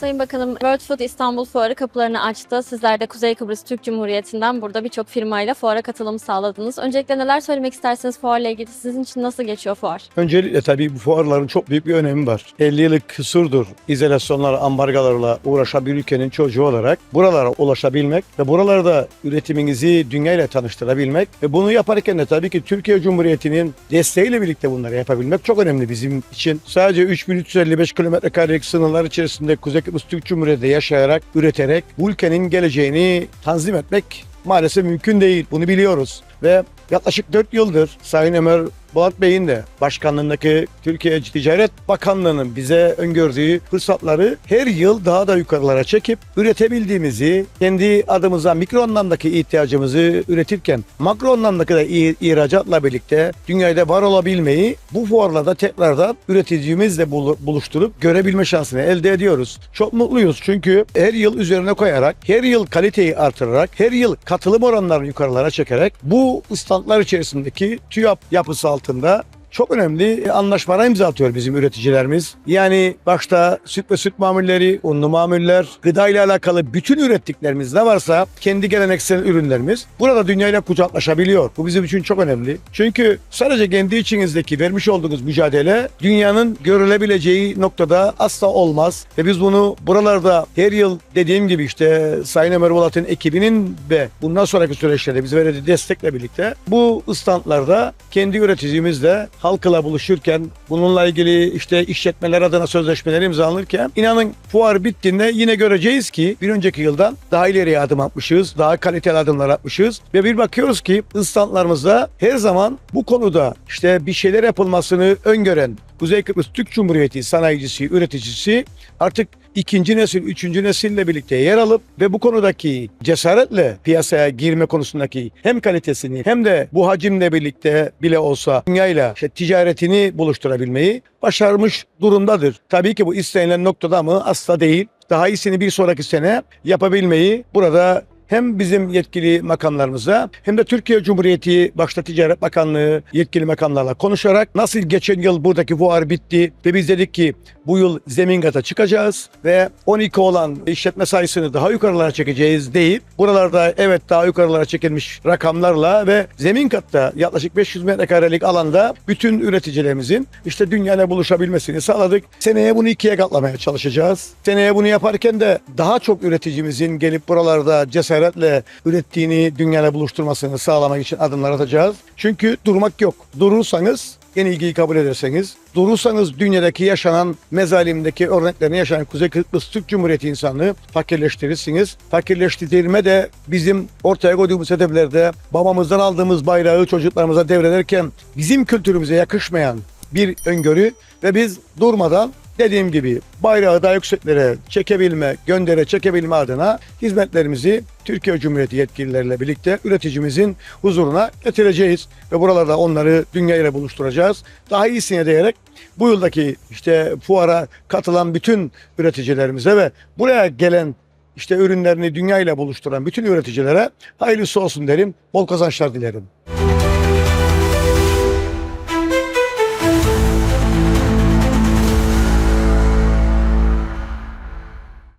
Sayın Bakanım, World Food İstanbul Fuarı kapılarını açtı. Sizler de Kuzey Kıbrıs Türk Cumhuriyeti'nden burada birçok firmayla fuara katılım sağladınız. Öncelikle neler söylemek istersiniz fuarla ilgili? Sizin için nasıl geçiyor fuar? Öncelikle tabii bu fuarların çok büyük bir önemi var. 50 yıllık küsurdur izolasyonlar, ambargalarla uğraşan bir ülkenin çocuğu olarak buralara ulaşabilmek ve buralarda üretiminizi dünyayla tanıştırabilmek ve bunu yaparken de tabii ki Türkiye Cumhuriyeti'nin desteğiyle birlikte bunları yapabilmek çok önemli bizim için. Sadece 3355 kilometre karelik sınırlar içerisinde Kuzey Kıbrıs Türk Cumhuriyeti'nde yaşayarak, üreterek bu ülkenin geleceğini tanzim etmek maalesef mümkün değil. Bunu biliyoruz. Ve yaklaşık 4 yıldır Sayın Ömer Bolat Bey'in de başkanlığındaki Türkiye Ticaret Bakanlığı'nın bize öngördüğü fırsatları her yıl daha da yukarılara çekip üretebildiğimizi, kendi adımıza mikro anlamdaki ihtiyacımızı üretirken makro anlamdaki de ihracatla birlikte dünyada var olabilmeyi bu fuarlarda tekrardan üreticimizle bulu- buluşturup görebilme şansını elde ediyoruz. Çok mutluyuz çünkü her yıl üzerine koyarak, her yıl kaliteyi artırarak, her yıl katılım oranlarını yukarılara çekerek bu standlar içerisindeki TÜYAP yapısı altında çok önemli anlaşmalara imza atıyor bizim üreticilerimiz. Yani başta süt ve süt mamulleri, unlu mamuller, gıda ile alakalı bütün ürettiklerimiz ne varsa kendi geleneksel ürünlerimiz burada dünyayla kucaklaşabiliyor. Bu bizim için çok önemli. Çünkü sadece kendi içinizdeki vermiş olduğunuz mücadele dünyanın görülebileceği noktada asla olmaz. Ve biz bunu buralarda her yıl dediğim gibi işte Sayın Ömer Bolat'ın ekibinin ve bundan sonraki süreçlerde bize verdiği destekle birlikte bu standlarda kendi üreticimizle halkla buluşurken bununla ilgili işte işletmeler adına sözleşmeler imzalanırken inanın fuar bittiğinde yine göreceğiz ki bir önceki yıldan daha ileriye adım atmışız. Daha kaliteli adımlar atmışız ve bir bakıyoruz ki standlarımızda her zaman bu konuda işte bir şeyler yapılmasını öngören Kuzey Kıbrıs Türk Cumhuriyeti sanayicisi, üreticisi artık ikinci nesil, üçüncü nesille birlikte yer alıp ve bu konudaki cesaretle piyasaya girme konusundaki hem kalitesini hem de bu hacimle birlikte bile olsa dünyayla işte ticaretini buluşturabilmeyi başarmış durumdadır. Tabii ki bu istenilen noktada mı? Asla değil. Daha iyisini bir sonraki sene yapabilmeyi burada hem bizim yetkili makamlarımıza hem de Türkiye Cumhuriyeti başta Ticaret Bakanlığı yetkili makamlarla konuşarak nasıl geçen yıl buradaki fuar bitti ve biz dedik ki bu yıl zemin kata çıkacağız ve 12 olan işletme sayısını daha yukarılara çekeceğiz deyip buralarda evet daha yukarılara çekilmiş rakamlarla ve zemin katta yaklaşık 500 metrekarelik alanda bütün üreticilerimizin işte dünyayla buluşabilmesini sağladık. Seneye bunu ikiye katlamaya çalışacağız. Seneye bunu yaparken de daha çok üreticimizin gelip buralarda cesaretle ürettiğini dünyayla buluşturmasını sağlamak için adımlar atacağız. Çünkü durmak yok. Durursanız yenilgiyi kabul ederseniz, durursanız dünyadaki yaşanan mezalimdeki örneklerini yaşayan Kuzey Kıbrıs Türk Cumhuriyeti insanlığı fakirleştirirsiniz. Fakirleştirme de bizim ortaya koyduğumuz hedeflerde babamızdan aldığımız bayrağı çocuklarımıza devrederken bizim kültürümüze yakışmayan bir öngörü ve biz durmadan dediğim gibi bayrağı daha yükseklere çekebilme, göndere çekebilme adına hizmetlerimizi Türkiye Cumhuriyeti yetkilileriyle birlikte üreticimizin huzuruna getireceğiz ve buralarda onları dünya ile buluşturacağız. Daha iyisine diyerek bu yıldaki işte fuara katılan bütün üreticilerimize ve buraya gelen işte ürünlerini dünya ile buluşturan bütün üreticilere hayırlısı olsun derim. Bol kazançlar dilerim.